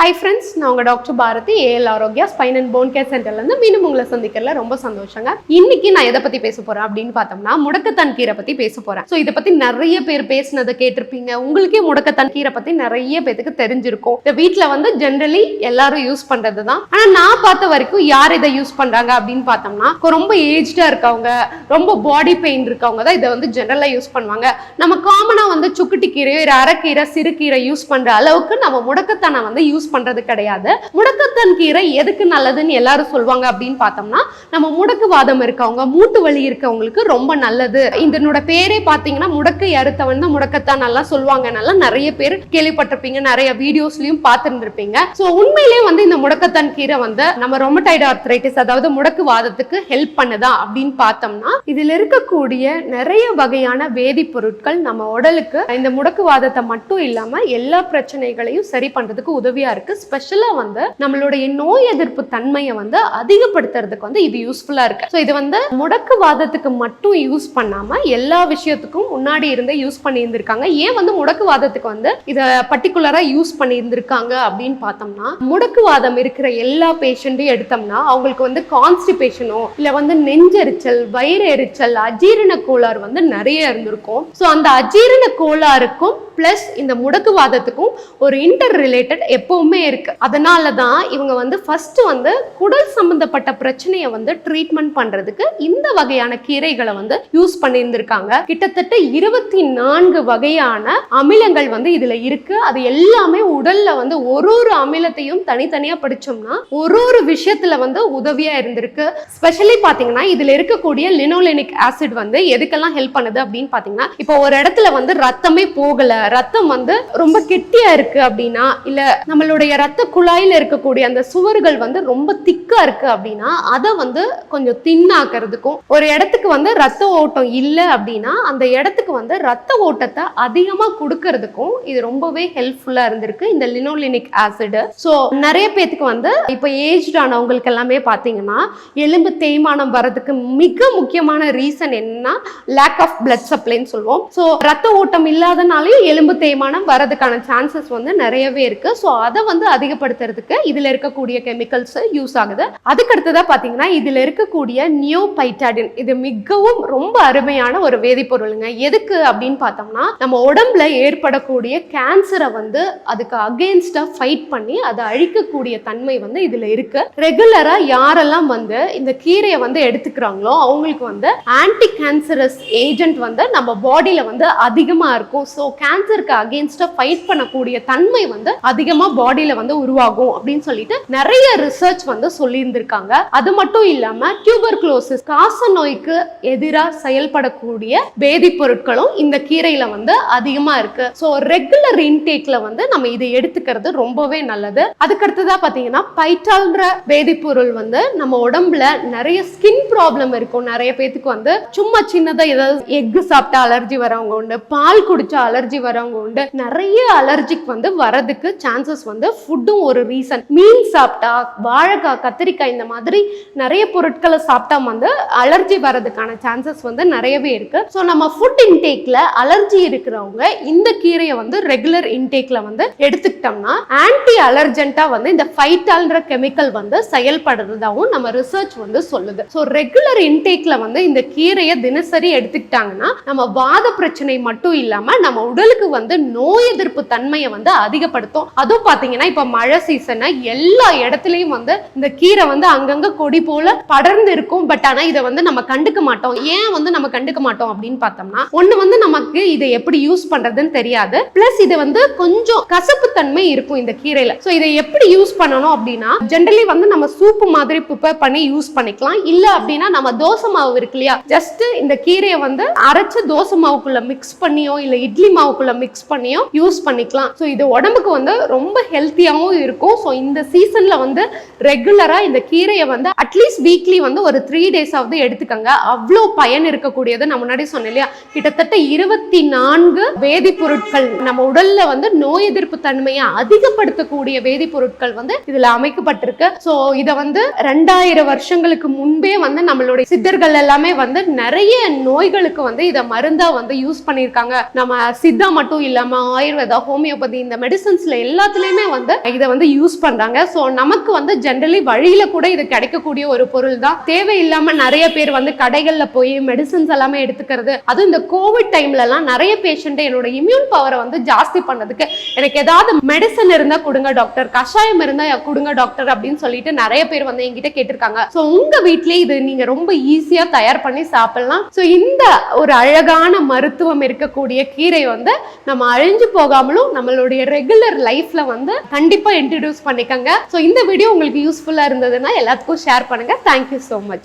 High friends நான் உங்கள் doctor Bharathi A L Arogya spine and bone care சென்டர்லேருந்து மீண்டும் உங்களை சந்திக்கிறதுல ரொம்ப சந்தோஷங்க. இன்னைக்கு நான் எதை பற்றி பேச போகிறேன் அப்படின்னு பார்த்தோம்னா முடக்கத்தான் கீரை பற்றி பேச போகிறேன் ஸோ இதை பற்றி நிறைய பேர் பேசினதை கேட்டிருப்பீங்க. உங்களுக்கே முடக்கத்தான் கீரை பற்றி நிறைய பேத்துக்கு தெரிஞ்சிருக்கும். இந்த வீட்டில் வந்து ஜென்ரலி எல்லாரும் யூஸ் பண்ணுறது தான் ஆனால் நான் பார்த்த வரைக்கும் யார் இதை யூஸ் பண்ணுறாங்க அப்படின்னு பார்த்தோம்னா ரொம்ப ஏஜ்டாக இருக்கவங்க ரொம்ப பாடி பெயின் இருக்கவங்க தான் இதை வந்து ஜென்ரலாக யூஸ் பண்ணுவாங்க. நம்ம காமனாக வந்து சுக்குட்டி கீரை ஒரு அரைக்கீரை சிறுகீரை யூஸ் பண்ணுற அளவுக்கு நம்ம முடக்கத்தானை வந்து யூஸ் பண்றது கிடையாது. முடக்கத்தன் கீரை எதுக்கு நல்லதுன்னு எல்லாரும் சொல்லுவாங்க அப்படின்னு பார்த்தோம்னா நம்ம முடக்கு வாதம் இருக்கவங்க மூட்டு வலி இருக்கவங்களுக்கு ரொம்ப நல்லது. இதனோட பேரே பார்த்தீங்கன்னா முடக்கு அறுத்தவன் தான் முடக்கத்தான் நல்லா சொல்லுவாங்க. நல்லா நிறைய பேர் கேள்விப்பட்டிருப்பீங்க நிறைய வீடியோஸ்லயும் பார்த்துருந்துருப்பீங்க. ஸோ உண்மையிலேயே வந்து இந்த முடக்கத்தான் கீரை வந்து நம்ம ரொமடைடு ஆர்த்ரைட்டிஸ் அதாவது முடக்கு வாதத்துக்கு ஹெல்ப் பண்ணுதா அப்படின்னு பார்த்தோம்னா இதுல இருக்கக்கூடிய நிறைய வகையான வேதிப்பொருட்கள் நம்ம உடலுக்கு இந்த முடக்குவாதத்தை மட்டும் இல்லாம எல்லா பிரச்சனைகளையும் சரி பண்றதுக்கு உதவியாக இருக்கு. ஸ்பெஷலா வந்து நம்மளுடைய நோய் எதிர்ப்பு தன்மையை வந்து அதிகப்படுத்துறதுக்கு வந்து இது யூஸ்ஃபுல்லா இருக்கு. ஸோ இது வந்து முடக்குவாதத்துக்கு மட்டும் யூஸ் பண்ணாம எல்லா விஷயத்துக்கும் முன்னாடி இருந்தே யூஸ் பண்ணியிருந்திருக்காங்க. ஏன் வந்து முடக்குவாதத்துக்கு வந்து இதை பர்டிகுலரா யூஸ் பண்ணியிருந்திருக்காங்க அப்படின்னு பார்த்தோம்னா முடக்குவாதம் இருக்கிற எல்லா பேஷண்ட்டையும் எடுத்தோம்னா அவங்களுக்கு வந்து கான்ஸ்டிபேஷனோ இல்ல வந்து நெஞ்செரிச்சல் வயிறு எரிச்சல் அஜீரண கோளாறு வந்து நிறைய இருந்திருக்கும். ஸோ அந்த அஜீரண கோளாறுக்கும் பிளஸ் இந்த முடக்குவாதத்துக்கும் ஒரு இன்டர் ரிலேட்டட் எப்பவும் இருக்கு. அதனால தான் இவங்க வந்து ஃபர்ஸ்ட் வந்து குடல் சம்பந்தப்பட்ட பிரச்சனையை வந்து ட்ரீட்மெண்ட் பண்றதுக்கு இந்த வகையான கீரைகளை வந்து யூஸ் பண்ணியிருந்திருக்காங்க. கிட்டத்தட்ட இருபத்தி நான்கு வகையான அமிலங்கள் வந்து இதுல இருக்கு. அது எல்லாமே உடல்ல வந்து ஒரு ஒரு அமிலத்தையும் தனித்தனியா படிச்சோம்னா ஒரு ஒரு விஷயத்துல வந்து உதவியா இருந்திருக்கு. ஸ்பெஷலி பாத்தீங்கன்னா இதுல இருக்கக்கூடிய லினோலெனிக் ஆசிட் வந்து எதுக்கெல்லாம் ஹெல்ப் பண்ணுது அப்படின்னு பாத்தீங்கன்னா இப்போ ஒரு இடத்துல வந்து ரத்தமே போகல ரத்தம் வந்து ரொம்ப கெட்டியா இருக்கு அப்படின்னா இல்ல நம்மளுடைய ரத்த குழாயில் இருக்கக்கூடிய அந்த சுவர்கள் வந்து ரொம்ப திக்கா இருக்கு அப்படின்னா அதை வந்து கொஞ்சம் தின்னாக்குறதுக்கும் ஒரு இடத்துக்கு வந்து ரத்த ஓட்டம் இல்லை அப்படின்னா அந்த இடத்துக்கு வந்து ரத்த ஓட்டத்தை அதிகமாக கொடுக்கறதுக்கும் இது ரொம்பவே ஹெல்ப்ஃபுல்லா இருந்திருக்கு. இந்த லினோலினிக் ஆசிடு ஸோ நிறைய பேத்துக்கு வந்து இப்போ ஏஜ்டானவங்களுக்கு எல்லாமே பார்த்தீங்கன்னா எலும்பு தேய்மானம் வரதுக்கு மிக முக்கியமான ரீசன் என்னன்னா லேக் ஆஃப் பிளட் சப்ளைன்னு சொல்லுவோம். ஸோ ரத்த ஓட்டம் இல்லாதனாலையும் எலும்பு தேய்மானம் வரதுக்கான சான்சஸ் வந்து நிறையவே இருக்கு. ஸோ அதை வந்து அதிகப்படுத்துறதுக்கு இதில் இருக்கக்கூடிய கெமிக்கல்ஸ் யூஸ் ஆகுது. அதுக்கு அடுத்ததாக பார்த்தீங்கன்னா இதில் இருக்கக்கூடிய நியோபைட்டாடின் இது மிகவும் ரொம்ப அருமையான ஒரு வேதிப்பொருளுங்க. எதுக்கு அப்படின்னு பார்த்தோம்னா நம்ம உடம்புல ஏற்படக்கூடிய கேன்சரை வந்து அதுக்கு அகெயின்ஸ்டா ஃபைட் பண்ணி அதை அழிக்கக்கூடிய தன்மை வந்து இதுல இருக்கு. ரெகுலரா யாரெல்லாம் வந்து இந்த கீரையை வந்து எடுத்துக்கிறாங்களோ அவங்களுக்கு வந்து ஆன்டி கேன்சரஸ் ஏஜென்ட் வந்து நம்ம பாடியில வந்து அதிகமா இருக்கும். ஸோ கேன்சருக்கு அகெயின்ஸ்டா ஃபைட் பண்ணக்கூடிய தன்மை வந்து அதிகமா பாடியில வந்து உருவாகும் அப்படின்னு சொல்லிட்டு நிறைய ரிசர்ச் வந்து சொல்லியிருந்திருக்காங்க. அது மட்டும் இல்லாம டியூபர்குலோசிஸ் காச நோய்க்கு எதிராக செயல்படக்கூடிய வேதிப்பொருட்களும் இந்த கீரையில வந்து அதிகமா இருக்கு. ஸோ ரெகுலர் இன்டேக்ல வந்து நம்ம இதை எடுத்துக்கிறது ரொம்பவே நல்லது. அதுக்கடுத்ததா பாத்தீங்கன்னா பைட்டால்ன்ற வேதிப்பொருள் வந்து நம்ம உடம்புல நிறைய ஸ்கின் ப்ராப்ளம் இருக்கும். நிறைய பேத்துக்கு வந்து சும்மா சின்னதா ஏதாவது எக் சாப்பிட்டா அலர்ஜி வரவங்க உண்டு பால் குடிச்சா அலர்ஜி வரவங்க உண்டு. நிறைய அலர்ஜிக் வந்து வரதுக்கு சான்சஸ் வந்து ஃபுட்டும் ஒரு ரீசன் மீன் சாப்பிட்டா வாழைக்காய் கத்திரிக்காய் இந்த மாதிரி நிறைய பொருட்களை சாப்பிட்டா வந்து அலர்ஜி வரதுக்கான சான்சஸ் வந்து நிறையவே இருக்கு. ஸோ நம்ம ஃபுட் இன்டேக்ல அலர்ஜி இருக்கிறவங்க இந்த கீரையை வந்து ரெகுலர் இன்டேக்ல வந்து எடுத்துக்கிட்டோம்னா ஆன்டி அலர்ஜென்ட்டா வந்து இந்த ஃபைட்டால்ன்ற கெமிக்கல் வந்து செயல்படுறதாவும் நம்ம ரிசர்ச் வந்து சொல்லுது. ஸோ ரெகுலர் இன்டேக்ல வந்து இந்த கீரையை தினசரி எடுத்துக்கிட்டாங்கன்னா நம்ம வாத பிரச்சனை மட்டும் இல்லாம நம்ம உடலுக்கு வந்து நோய் எதிர்ப்பு தன்மையை வந்து அதிகப்படுத்தும். அதுவும் பார்த்தீங்கன்னா பாத்தீங்கன்னா இப்ப மழை சீசனை எல்லா இடத்துலயும் வந்து இந்த கீரை வந்து அங்கங்க கொடி போல படர்ந்து இருக்கும். பட் ஆனா இதை வந்து நம்ம கண்டுக்க மாட்டோம். ஏன் வந்து நம்ம கண்டுக்க மாட்டோம் அப்படின்னு பார்த்தோம்னா ஒண்ணு வந்து நமக்கு இதை எப்படி யூஸ் பண்றதுன்னு தெரியாது. பிளஸ் இது வந்து கொஞ்சம் கசப்பு தன்மை இருக்கும் இந்த கீரையில. சோ இதை எப்படி யூஸ் பண்ணணும் அப்படின்னா ஜென்ரலி வந்து நம்ம சூப்பு மாதிரி ப்ரிப்பேர் பண்ணி யூஸ் பண்ணிக்கலாம். இல்ல அப்படின்னா நம்ம தோசை மாவு இருக்கு இல்லையா? ஜஸ்ட் இந்த கீரையை வந்து அரைச்சு தோசை மாவுக்குள்ள மிக்ஸ் பண்ணியோ இல்ல இட்லி மாவுக்குள்ள மிக்ஸ் பண்ணியோ யூஸ் பண்ணிக்கலாம். ஸோ இது உடம்புக்கு வந்து ரொம்ப ஹெல்த்தியாகவும் இருக்கும். ஸோ இந்த சீசனில் வந்து ரெகுலராக இந்த கீரையை வந்து அட்லீஸ்ட் வீக்லி வந்து ஒரு த்ரீ டேஸாவது எடுத்துக்கோங்க எடுத்துக்கங்க. அவ்வளோ பயன் இருக்கக்கூடியது. நான் முன்னாடி சொன்னேன் இல்லையா? கிட்டத்தட்ட இருபத்தி நான்கு வேதிப்பொருட்கள் நம்ம உடலில் வந்து நோய் எதிர்ப்பு தன்மையை அதிகப்படுத்தக்கூடிய வேதிப்பொருட்கள் வந்து இதில் அமைக்கப்பட்டிருக்கு. ஸோ இதை வந்து ரெண்டாயிரம் வருஷங்களுக்கு முன்பே வந்து நம்மளுடைய சித்தர்கள் எல்லாமே வந்து நிறைய நோய்களுக்கு வந்து இதை மருந்தா வந்து யூஸ் பண்ணியிருக்காங்க. நம்ம சித்தா மட்டும் இல்லாம ஆயுர்வேதா ஹோமியோபதி இந்த மெடிசன்ஸ்ல எல்லாத்துலயுமே வந்து இதை வந்து யூஸ் பண்றாங்க. ஸோ நமக்கு வந்து ஜென்ரலி வழியில கூட இது கிடைக்கக்கூடிய ஒரு பொருள் தான். தேவையில்லாம நிறைய பேர் வந்து கடைகள்ல போய் மெடிசன்ஸ் எல்லாமே எடுத்துக்கிறது. அதுவும் இந்த கோவிட் டைம்ல எல்லாம் நிறைய பேஷண்ட் என்னோட இம்யூன் பவரை வந்து ஜாஸ்தி பண்ணதுக்கு எனக்கு ஏதாவது மெடிசன் இருந்தா கொடுங்க டாக்டர் கஷாயம் இருந்தா கொடுங்க டாக்டர் அப்படின்னு சொல்லிட்டு நிறைய பேர் வந்து என்கிட்ட கேட்டிருக்காங்க. ஸோ உங்க வீட்லயே இது நீங்க ரொம்ப ஈஸியா தயார் பண்ணி சாப்பிடலாம். ஸோ இந்த ஒரு அழகான மருத்துவம் இருக்கக்கூடிய கீரை வந்து நம்ம அழிஞ்சு போகாமலும் நம்மளுடைய ரெகுலர் லைஃப்ல வந்து கண்டிப்பா இன்ட்ரடியூஸ் பண்ணிக்கங்க. ஸோ இந்த வீடியோ உங்களுக்கு யூஸ்ஃபுல்லா இருந்ததுன்னா எல்லாத்துக்கும் ஷேர் பண்ணுங்க. Thank you so much